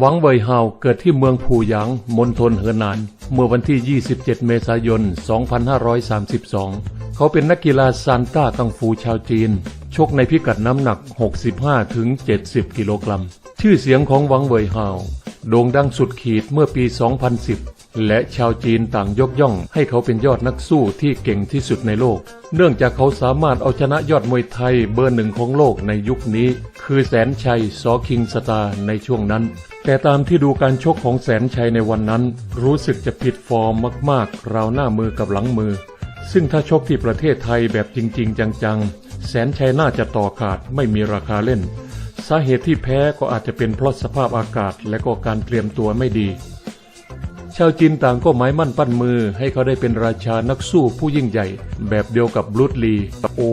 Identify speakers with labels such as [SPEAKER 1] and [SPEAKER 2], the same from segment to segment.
[SPEAKER 1] หวังเวยฮาเกิดที่เมืองผู่หยาง มณฑลเหอหนาน เมื่อวันที่ 27 เมษายน 2532 เขาเป็นนักกีฬาซานต้ากังฟูชาวจีน ชกในพิกัดน้ำหนัก 65ถึง70 กิโลกรัม ชื่อเสียงของหวังเวยฮาโด่งดังสุดขีดเมื่อปี 2010 และชาวจีนต่างยกย่อง ให้เขาเป็นยอดนักสู้ที่เก่งที่สุดในโลก เนื่องจากเขาสามารถเอาชนะยอดมวยไทยเบอร์หนึ่งของโลกในยุคนี้ คือแสนชัยสอคิงสตาในช่วงนั้น แต่ตามที่ดูการชกของแสนชัยในวันนั้น รู้สึกจะผิดฟอร์มมากๆ ราวหน้ามือกับหลังมือ ซึ่งถ้าชกที่ประเทศไทยแบบจริง ๆ จังๆ แสนชัยน่าจะต่อขาดไม่มีราคาเล่น สาเหตุที่แพ้ก็อาจจะเป็นเพราะสภาพอากาศและก็การเตรียมตัวไม่ดี ชาวจีนต่างก็หมายมั่นปั้นมือให้เขาได้เป็นราชานักสู้ผู้ยิ่งใหญ่ แบบเดียวกับบรูดลี โอ้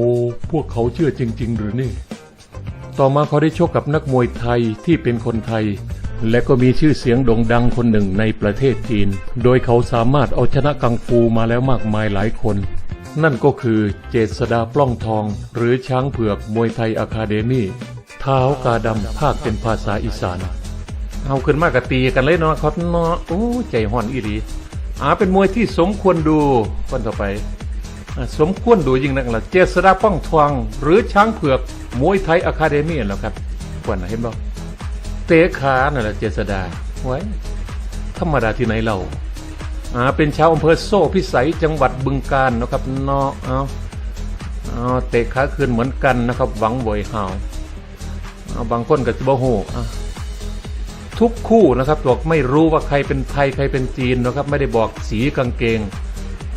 [SPEAKER 1] พวกเขาเชื่อจริง ๆ หรือนี่ ต่อมาเขาได้ชกกับนักมวยไทยที่เป็นคนไทย และก็มีชื่อเสียงโด่งดังคนหนึ่งในประเทศจีน โดยเขาสามารถเอาชนะกังฟูมาแล้วมากมายหลายคน นั่นก็คือเจษดาปล้องทอง หรือช้างเผือกมวยไทยอะคาเดมี่ท้าวกาดำภาคเป็นภาษาอีสาน เอาขึ้นมากะตีกันเลยเนาะครับเนาะโอ้ใจห่อนอีดีอ่าเป็นมวยที่สมควรดูคนต่อไปสมควรดูยิ่งนักละเจษดาป้องทวง หรือช้างเผือกมวยไทยอะคาเดมี่แล้วครับควรนะเห็นบ่ เตะขานั่นแหละเจษดาไว้ธรรมดาที่ไหนเราอ่าเป็นชาวอำเภอโซ่พิสัยจังหวัดบึงกาฬนะครับเนาะเอาเอาเตะขาคืนเหมือนกันนะครับ หวังบวยหาวเอาบางคนก็จะบ่โหอะทุกคู่นะครับบอกไม่รู้ว่าใครเป็นไทยใครเป็นจีนนะครับ ไม่ได้บอกสีกางเกง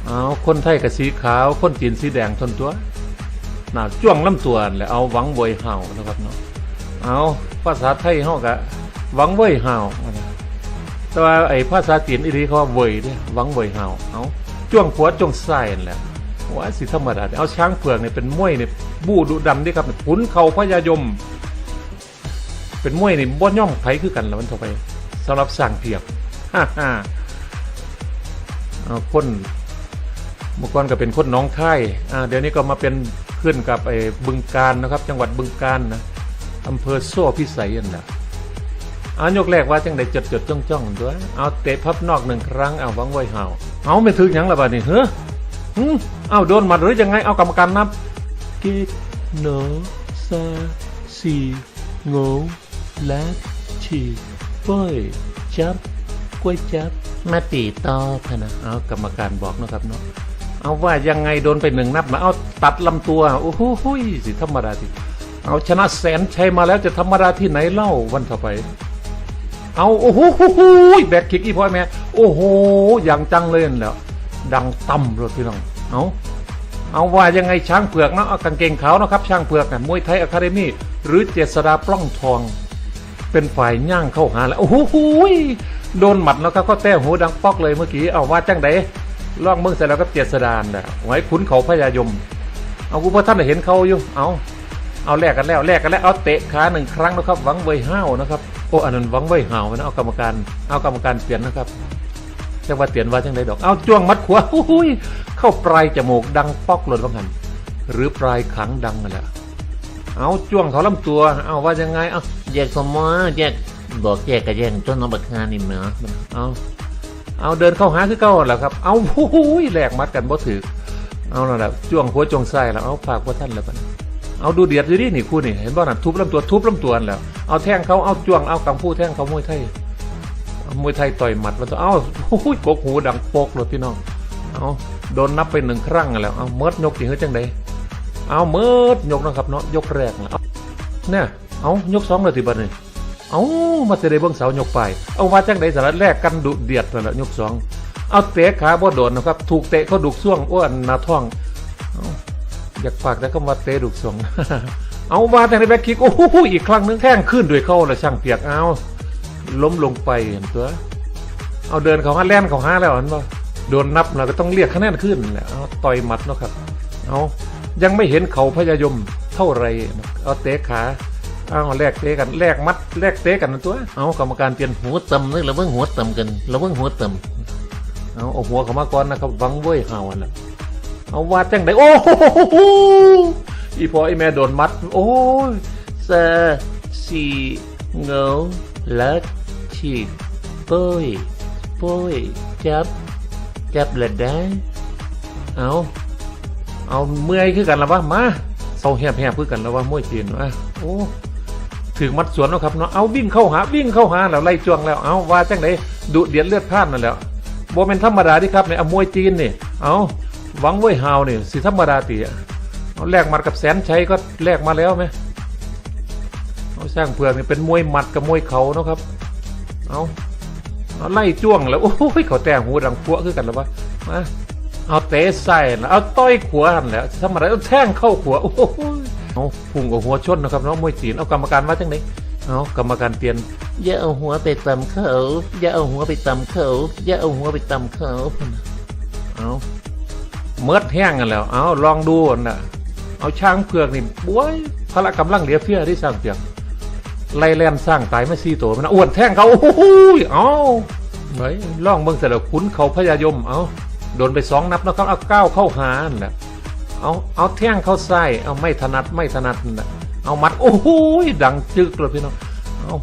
[SPEAKER 1] เอาคนไทยกับสีขาว คนจีนสีแดงทนตัวหนาจ้วงลำตัวแหละเอาหวังบวยเห่านะครับเนาะ เอาภาษาไทยเฮากะหวังบวยเห่าแต่ว่าไอ้ภาษาจีนอีรีเขาว่าเวยเนี่ยหวังบวยเห่าเอาจ้วงขวจ้วงไส้นั่นแหละว่าสิธรรมดาเอาช้างเผือกเนี่ยเป็นมวยเนี่ยบู้ดุดันด้วยครับขุนเขาพญายม เป็นมวยเนี่ยบ่ย่อมไผคือกันแล้วมันเท่าไปสำหรับสร้างเพียบฮ่าฮ่าคนเมื่อก่อนก็เป็นคนน้องค่ายอ่าเดี๋ยวนี้ก็มาเป็นขึ้นกับไอ้บึงการนะครับ จังหวัดบึงการนะ อำเภอโซ่พิสัยอันน่ะอายกแรกว่าจังไดจดจดจ้องจ้องด้วย เอาเตะพับนอกหนึ่งครั้งเอาวังไว้ห่าเอาไม่ถึงยังละบานี่เฮ้อเอาโดนมัดหรือยังไงเอากรรมการนับกตโนซาสีโงลักชีป้อยจับกล้วยจับมาตีต่อพะนะเอากรรมการบอกนะครับเนาะเอาว่ายังไงโดนไปหนึ่งนับนะเอาตัดลำตัวโอ้โหหุยสิธรรมดาสิ เอาชนะแสนชัยมาแล้วจะธรรมดาที่ไหนเล่าวันต่อไป เอาโอ้โหแบกคิกอีพ่อแม่โอ้โหอย่างจังเลยนั่นแหล้วดังต่ำเลยพี่น้องเอาเอาว่ายังไงช้างเผือกนะเอากางเกงขาวนะครับ ช้างเผือกนะมวยไทยอะคาเดมี่หรือเจษดาปล้องทอง เป็นฝ่ายย่างเข้าหาแล้วโอ้โหโดนหมัดแล้วครับก็แต้หูดังป๊อกเลยเมื่อกี้เอาว่าจังไดล่องเมืองเสร็จแล้วก็เจษดานนะไว้ขุนเขาพญายม เอากูพอท่านเห็นเขาอยู่เอา เอาแลกกันแล้วแลกกันแล้วเอาเตะขาหนึ่งครั้งนะครับหวังเวยห้าวนะครับโอ้อันนั้นหวังเวยห้าวนะเอากรรมการเอากรรมการเปลี่ยนนะครับจังว่าเตียนว่าจังไดดอก เอาจ้วงมัดขวาหุ้ยเข้าปลายจมูกดังป๊อกหล่นว่างันหรือปลายขังดังนั่นแหละเอาจ้วงเขาลำตัว เอาว่ายังไงเอา
[SPEAKER 2] แยกสมอแยกบอกแยกกับแยกจนน้องบักฮานี่เหมือ
[SPEAKER 1] เอาเอาเดินเข้าหาคือเก่าแหละครับ เอาหุ้ยแหลกมัดกันบ่ถือเอานั่นแหละจ้วงหัวจ้วงไส้แล้วเอาฝากว่าท่านแล้วกัน เอาดูเดียดอยู่ดินี่คู่นี่เห็นบ่น่ะทุบลำตัวทุบลำตัวนั่นแหล้ว เอาแท่งเขาเอาจ้วงเอากังฟูแท่งเขามวยไทยมวยไทยต่อยหมัดมันตัวเอ้าหุ้ยกกหูดังโปกเลยพี่น้องเอาโดนนับไปหนึ่งครั้งแล้วเอาเมิดยกจริงหรือจังใดเอาเมิดยกนะครับเนาะยกแรกเนี่ยเอายกสองเลยทีบัดนี่เอามาจะได้เบิ้องเสายกไปเอาว่าจังใดสาระแรกกันดุเดียดนั่นแหละยกสองเอาเตะขาบ่โดนนะครับ ถูกเตะเขาดุกซ่วงอ้วนนาท้องเอยากฝากแต่คำว่าเตะดุกซ่งเอาว่าแต่ในแบ็คคิกโอ้โหอีกครั้งนึงแข้งขึ้นด้วยเข้าละช่างเปียกเอาล้มลงไปเห็นตัวเอาเดินเขาห้าแล่นเขาห้าแล้วเห็นป่โดนนับเราก็ต้องเรียกคะแนนขึ้นแหละเอาต่อยหมัดเนาะครับเอายังไม่เห็นเขาพยายมเท่าไรเอาเตะขาเอาแลกเตะกันแลกมัดแลกเตะกันนะตัวเอากรรมการเปลี่ยนหัว
[SPEAKER 2] ต่ำนึกเราเบิ่งหัวต่ำกันเราเบิ่งหัวต่
[SPEAKER 1] เอาเอาหัวเขามาก่อนนะครับวังเว้ยเฮาอันน่ะ เอาวาดจังไดโอ้โหอีพอไอแม่โดนมัด โอ้ยำ
[SPEAKER 2] ซาสีเงาลักชฉีกโป้ยโป้ยจับจับเละได้ เอาเอาเมื่อยคือกันแล้ววะมาเศร้าแหบแหบคือกันแล้ววะมวยจีนวะโอ้ถึงมัดสวนแล้วครับเนาะเอาวิ่งเข้าหาวิ่งเข้าหาแล้วไล่จวงแล้วเอาว่าจังไดดุเดียดเลือดพล่านนั่นแหล้วโบเป็นธรรมดาที่ครับเนี่ยเอามวยจีนนี่เอา หวังเว้ยฮาวนี่สิธรรมดาตีอะเอาแลกหมัดกับแสนชัยก็แลกมาแล้วไหมเอาสร้างเผือกนี่เป็นมวยหมัดกับมวยเขาเนาะครับ เอาเอาไล่จ้วงแล้วโอ้ยเขาแต่งหูดังพวกคือกันแล้ววะมาเอาเตะใส่นะเอาต้อยขวานแล้วทำอะไรเอาแท่งเข้าขวาโอ้โหเอาพุ่งกับหัวชนนะครับน้องมวยจีนเอากรรมการว่าจังไดเอากรรมการเปลี่ยนอย่าเอาหัวไปตำเขาอย่าเอาหัวไปตำเขาอย่าเอาหัวไปตำเขา
[SPEAKER 1] เอา เมิดแห้งกันแล้ว เอาลองดูน่ะเอาช้างเผือกนี่บวยพละกำลังเหลือเฟือที่สร้างเผือกไล่แล่นสร้างตายไม่ซีตัวมันอ้วนแท่งเขาโอ้โหเอาไว้ล่องเบิ่งเสร็จแล้วขุนเขาพญายมเอาโดนไปสองนับแล้วครับเอาก้าวเข้าหาน่ะเอาเอาแท่งเข้าไส้เอาไม่ถนัดไม่ถนัดน่ะเอามัดโอ้โหดังจึกเลยพี่น้องเอา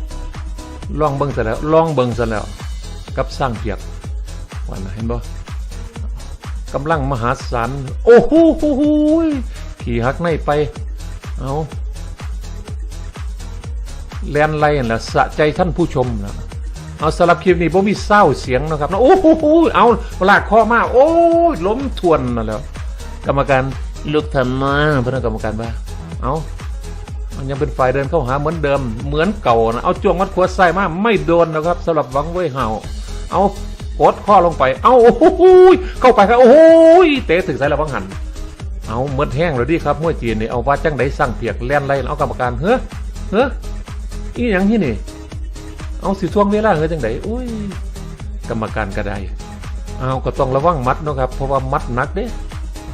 [SPEAKER 1] ลองเบิ่งเสร็จแล้วลองเบิ่งเสร็จแล้ว กับสร้างเผือกวันนะเห็นบ่ กำลังมหาศาลโอ้โหโหโหยขี่หักในไป เอาแลนไล่นั่นแหละสะใจท่านผู้ชมนะเอาสำหรับคลิปนี้ผมมีเศร้าเสียงนะครับนะโอ้โหโหยเอาลากคอมาโอ้ยล้มทวนนั่นแหล้ว กรรมการ
[SPEAKER 2] ลูกทำมา
[SPEAKER 1] พนักกรรมการว่าเอามันยังเป็นฝ่ายเดินเข้าหาเหมือนเดิมเหมือนเก่านะเอาจ้วงมัดขวดใส่มาไม่โดนนะครับสำหรับหวังเว้ยเห่าเอา กดข้อลงไป เอาโอ้โหเข้าไปครับโอ้โหยเตะถึงสายระวังหัน เอาเมืดแห้งเลยดิครับมวยจีนนี่เอาว่าจังไดสั่งเพียกแล่นไล่เอากรรมการเฮ้อเฮ้ออีหยังที่นี่ เอาสิท่วงเวลาเฮ้อจังไดอุ้ยกรรมการก็ไดเอาก็ต้องระวังมัดเนาะครับเพราะว่ามัดนักเด้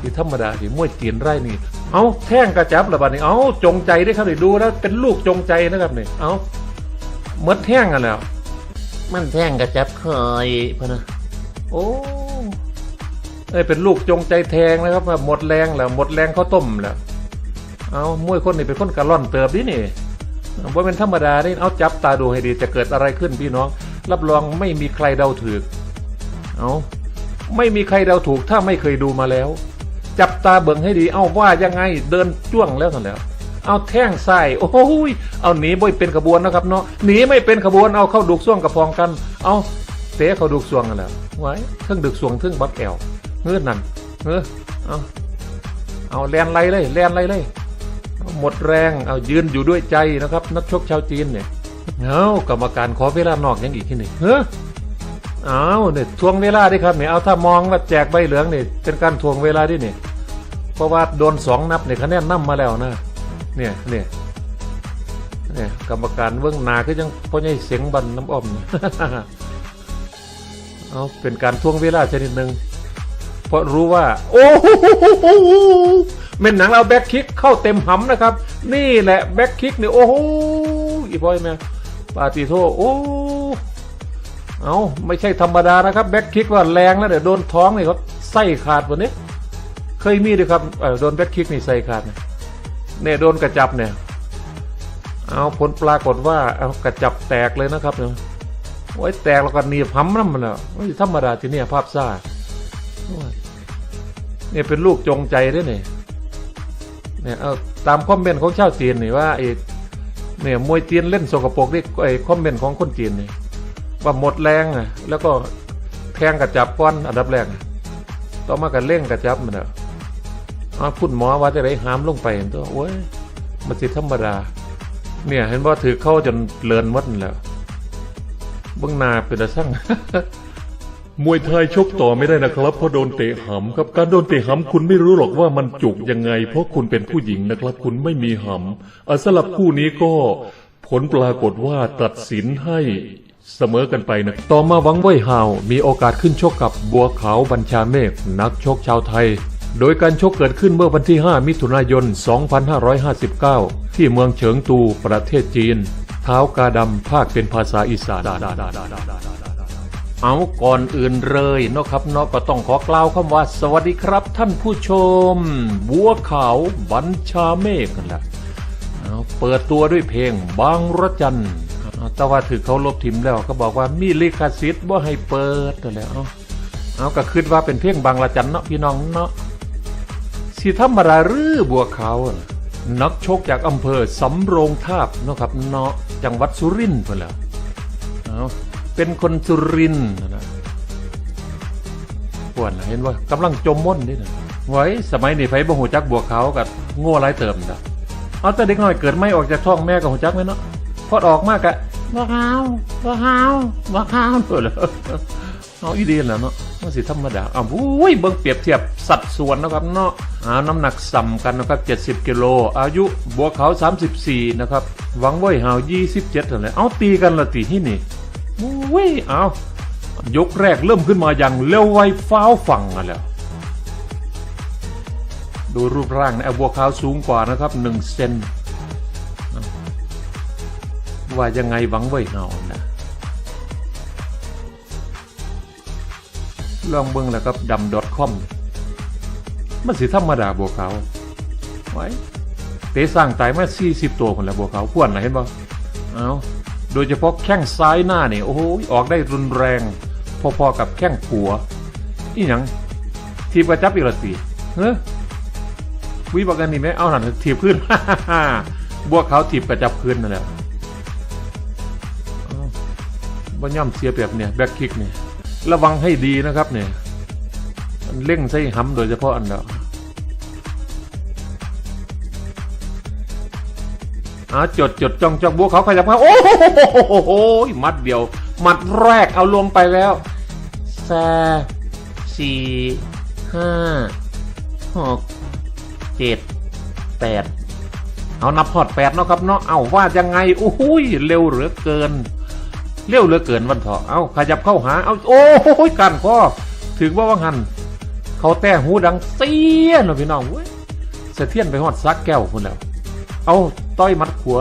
[SPEAKER 1] ที่ธรรมดาที่มวยจีนไร่นี่ เอาแท่งกระจับระบาดนี่เอาจงใจได้ครับนี่ดูแล้วเป็นลูกจงใจนะครับนี่เอาเมดแท่งกันแล้ว
[SPEAKER 2] มันแท่งกระจับคอยพะนะ
[SPEAKER 1] โอ้เอ้ยเป็นลูกจงใจแทงนะครับหมดแรงแล้วหมดแรงเขาวต้มแล้วเอามวยคนนี่เป็นคนกระล่อนเติบดินี่ว่าเป็นธรรมดานี่เอาจับตาดูให้ดีจะเกิดอะไรขึ้นพี่น้อง รับรองไม่มีใครเดาถูกเอาไม่มีใครเดาถูกถ้าไม่เคยดูมาแล้ว จับตาเบิ่งให้ดี เอาว่ายังไงเดินจ้วงแล้วกันแล้ว เอาแท่งใส่โอ้ยเอาหนีบ่เป็นขบวนนะครับเนาะหนีไม่เป็นขบวนเอาเข้าดุกซ่วงกระพองกัน เอาเตะเขาดุกซ่วงกันแล้วไว้เทึ่งดึกซ่วงเทึ่งบักแอวเงื้อนั่นเงื้อเอาเอาแลนไล่เลยแลนไล่เลยหมดแรงเอายืนอยู่ด้วยใจนะครับ นักชกชาวจีนเนี่ยเอากรรมการขอเวลานอกยังอีกที่หนึ่งเฮ้อเอาเนี่ยทวงเวลาดิครับเนี่ยเอาถ้ามองว่าแจกใบเหลืองเนี่ยเป็นการทวงเวลาดิเนี่ยเพราะว่าโดนสองนับเนี่ยคะแนนนำมาแล้วนะ เนี่ยเนี่ยเนี่ยกรรมการเบื้องนาคือยังพ่อใหญ่เสียงบันน้ำอ้อมเอาเป็นการทวงเวลาชนิดหนึ่งเพราะรู้ว่า โอ้โหเม่นหนังเราแบ็คคิกเข้าเต็มหำนะครับ นี่แหละแบ็คคิกเนี่ยโอ้โหอีบอยแม่ปาติโทโอ้เอาไม่ใช่ธรรมดานะครับแบ็คคิกว่าแรงแล้วเดี๋ยวโดนท้องเนี่เขาไส้ขาดวันนี้ เคยมีด้วยครับโดนแบ็คคิกนี่ไส้ขาดนี่ย เนี่ยโดนกระจับเนี่ย เอาผลปรากฏว่าเอากระจับแตกเลยนะครับเนี่ยโอ้ยแตกแล้วก็หนีบห้ำน้ำมันแล้วธรรมดาที่เนี่ยภาพซ่าเนี่ยเป็นลูกจงใจด้วยเนี่ยเนี่ยเอาตามคอมเมนต์ของชาวจีนนี่ว่าไอ้เนี่ยมวยจีนเล่นสกปรกนี่ไอ้คอมเมนต์ของคนจีนนี่ว่าหมดแรงอะแล้วก็แทงกระจับก้อนอันดับแรกต่อมากันเร่งกระจับมันอะ อ้าวคุณหมอว่าจะได้หามลงไปตัวโอ้ยมันสิธรรมดา เนี่ย เห็นว่าถือเข้าจนเลินมั่นแล้วเบื้องหนาเป็นอะสั่ง
[SPEAKER 3] มวยไทยชกต่อไม่ได้นะครับเพราะโดนเตะหำครับการโดนเตะหำคุณไม่รู้หรอกว่ามันจุกยังไง เพราะคุณเป็นผู้หญิงนะครับ คุณไม่มีหำอสลับคู่นี้ก็ผลปรากฏว่าตัดสินให้เสมอกันไปนะ
[SPEAKER 1] ต่อมาหวังไว้ฮาวมีโอกาสขึ้นชกกับบัวขาวบัญชาเมฆนักชกชาวไทย โดยการชกเกิดขึ้นเมื่อวันที่ 5 มิถุนายน 2559 ที่เมืองเฉิงตู ประเทศจีน เท้ากาดำภาคเป็นภาษาอีสานเอาก่อนอื่นเลยเนาะครับเนาะก็ต้องขอกล่าวคำว่า สวัสดีครับท่านผู้ชม บัวขาวบัญชาเมฆกันแหละเอาเปิดตัวด้วยเพลงบางระจัน
[SPEAKER 2] แต่ว่าถือเขาลบทิมแล้วก็บอกว่ามีลิขสิทธิ์บ่าให้เปิดนั่และเอาเอาก็คิดว่าเป็นเพียงบางละจันเนาะพี่น้องเนาะ สิธรรมดาหรือบัวขาวน่ะนักชกจากอำเภอสำโรงทาบเนาะครับเนาะจังหวัดสุรินทร์เพิ่นแหล้วเอาเป็นคนสุรินทร์นะนะปวดน่ะเห็นว่ากำลังจมม่นนี่นะไว้สมัยนี้ไผบ่ฮู้จักบัวขาวกับโง่หลายเติมนะเอาแต่เด็กน้อยเกิดไม่ออกจากท้องแม่ก็ฮู้จักไหมเนาะพอดออกมากะ
[SPEAKER 4] บัวขาวบัวขาวบัวขาว
[SPEAKER 2] เออเลยเอาอีเดียนแหล้วเนาะมันสิธรรมดาอ้าวอุ้ยเบิ่งเปรียบเทียบสัดส่วนนะครับเนาะ อาน้ำหนักสัมกันนะครับ 70กิโล อายุบัวขาว 34 นะครับ หวังไว้หาว 27นั่นแหละเอาตีกันละตีที่นี่อุ้ยเอายกแรกเริ่มขึ้นมาอย่างเร็วไวฟ้าวฝั่งอะแล้วดูรูปร่างนะเอาบัวขาวสูงกว่านะครับ1เซนว่ายังไงหวังไว้หาวนะลองเบิ่งแล้วครับดำ .com มันสิธรรมดาบัวขาวไว้เตะสร้างตายมา40ตัวคนละบัวขาวพวนนะเห็นบ่เอาโดยเฉพาะแข้งซ้ายหน้านี่โอ้โหออกได้รุนแรง พอๆกับแข้งขัวอีหยังทีบกระจับอีกละสิเฮ้ยวิบักกันนี่ไหมเอาหนันทีบขึ้นบัวขาวทีบกระจับขึ้นนั่นแหละบ่ย่อมเสียแบบเนี่ยแบ็คคิกเนี่ยระวังให้ดีนะครับเนี่ย มันเร่งใส่ห้ำโดยเฉพาะอันเดียวอาจดจดจ้องจ้องบัวเขาขยับมาโอ้โหมัดเดียว มัดแรกเอาลงไปแล้วแซสี่ห้าหกเจ็ดแปดเอานับพอดแปดเนาะครับเนาะเอาว่ายังไงโอ้โหเร็วเหลือเกิน เร็วเหลือเกินวันเถาะเอาขยับเข้าหาเอาโอ้ยกันข้อถึงว่าว่างหัน เขาแต่หูดังเสี้ยนพี่น้องเว้ยเสะเทียนไปหอดซักแก้วคนแล้วเอาต้อยมัดขัว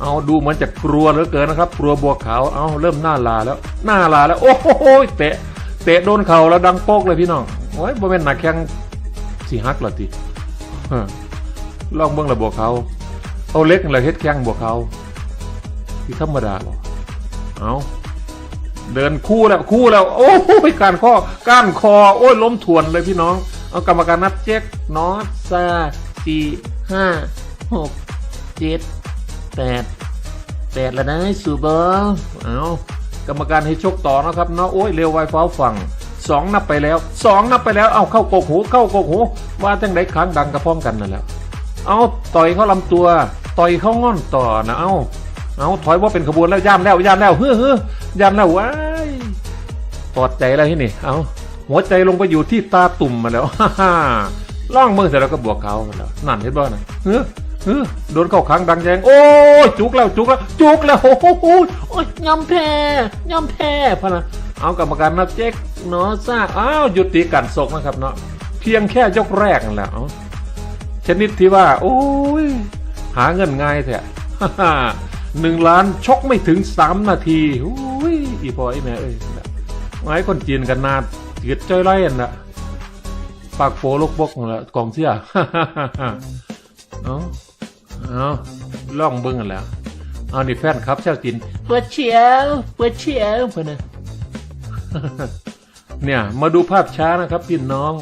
[SPEAKER 2] เอาดูเหมือนจะกลัวเหลือเกินนะครับ กลัวบัวขาวเอาเริ่มหน้าลาแล้ว หน้าลาแล้ว โอ้โหเตะ เตะโดนเข่าแล้วดังโป๊กเลยพี่น้องโอ้ยบ่เป็นหนักแข้งสีฮักเหรอทีเออลองเบิ่งละบัวขาเอาเล็กเลยเฮ็ดแข้งบัวขาที่ธรรมดาหรอเอา เดินคู่แล้วคู่แล้ว โอ้ยการข้อก้านคอ โอ้ยล้มถวนเลยพี่น้อง เอากรรมการนับเจ็กนอตซาสี่ห้าหกเจ็ดแปดแปดแล้วนะสูเบอร์เอากรรมการให้ชกต่อนะครับเนาะโอ้ยเร็วไวฟ้าฝั่งสองนับไปแล้วสองนับไปแล้วเอาเข้ากกหูเข้ากกหูว่าจังไดค้างดังกระพร้อมกันนั่นแหละเอาต่อยเขาลำตัว ต่อยเขาง่อนต่อนะเอาเอาถอยว่าเป็นขบวนแล้วย่ามแล้วย่ามแล้วเฮ้อเฮ้อ ย่ามแล้วว้ายปลอดใจแล้วที่นี่ เอาหัวใจลงไปอยู่ที่ตาตุ่มมาแล้วฮ่าฮ่าล่องมือเสร็จแล้วก็บวกเขามาแล้วนั่นเห็นบ่นะเฮ้อเฮ้อโดนเข้าขังดังแยงโอ้ยจุกแล้วจุกแล้วจุกแล้วโอ้โหโอ้ยยอมแพ้ยอมแพ้พะนะเอากรรมการนับเจ๊กเนาะซ่าอ้าวหยุดตีกันศกนะครับเนาะเพียงแค่ยกแรกนั่นแหละชนิดที่ว่า โอ้ยหาเงินง่ายแท้ หนึ่งล้านชกไม่ถึงสามนาทีอุ้ยอีพอไอ้แม่เอ้ยไม้คนจีนกันนาเกียดจ้อยไล่อันละปากโฟลกบกนั่นละกองเสียเอาเอาล่องเบิ้งกันแล้วเอานี่แฟนครับเจ้าจีน
[SPEAKER 4] ปวดเฉียวปวดเฉียวพะนะ
[SPEAKER 2] เนี่ยมาดูภาพช้านะครับพี่น้อง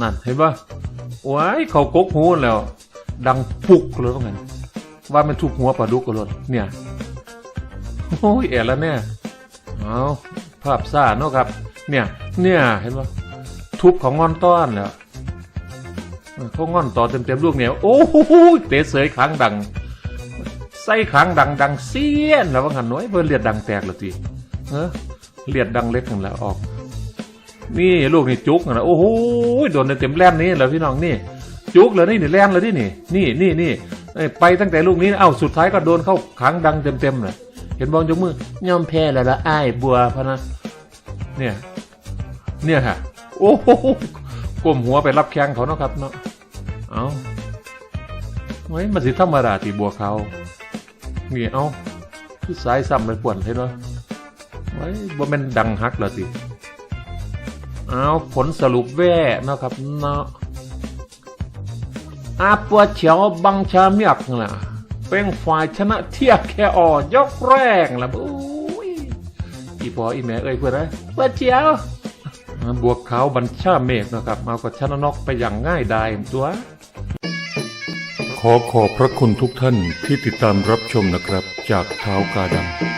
[SPEAKER 2] นั่นเห็นปะว้ายเขากกหูแล้ว ดังปุกเลยว่างั้น ว่ามันทุบหัวปลาดุกกันเลยเนี่ยโอ้ยเอ๋แล้วเนี่ยเอาภาพซ่าเนาะครับ เนี่ย เนี่ยเห็นปะทุบของงอนต้อนแล้วเขางอนต่อเต็มเต็มๆลูกเนี่ยโอ้โหเตะเสยค้างดังใส่ค้างดังดังเสี้ยนแล้วว่างันน้อยเพื่อเลียดดังแตกเลยทีเออเลียดดังเล็กนั่นแหละออก นี่ลูกนี่จุกนะโอ้โหโดนเต็มแล่นนี่แหละพี่น้องนี่ จุกเลยนี่นี่แล่นเลยนี่นี่นี่นี่นี่ ไปตั้งแต่ลูกนี้เอ้าสุดท้ายก็โดนเข้าขังดังเต็มๆเลยเห็นบอลยกมือย
[SPEAKER 4] อมแพ้แล้วละอ้ายบัวพะนะ
[SPEAKER 2] เนี่ย เนี่ยฮะโอ้โหกลมหัวไปรับแข้งเขาเนาะครับเนาะเอาไว้มันสิธรรมดาตีบัวเขาเนี่เอาคือสายซ้ำเลยปวนเห็นไหมไว้บ่แม่นดังฮักแล้วสิเอาผลสรุปแว่เนาะครับเนาะ อาปัวเฉียวบังชาเมียกนะเป็นฝ่ายชนะเทียบแค่ออยกแรกละบุ้ยอีปออีแม่เอ้ยเพื่อนนะ
[SPEAKER 4] ปวเฉียว
[SPEAKER 2] บวกขาวบัญชาเมฆนะครับเอากับชนะนกไปอย่างง่ายดายตัว
[SPEAKER 1] ขอขอบพระคุณทุกท่านที่ติดตามรับชมนะครับ จากเท้ากาดำ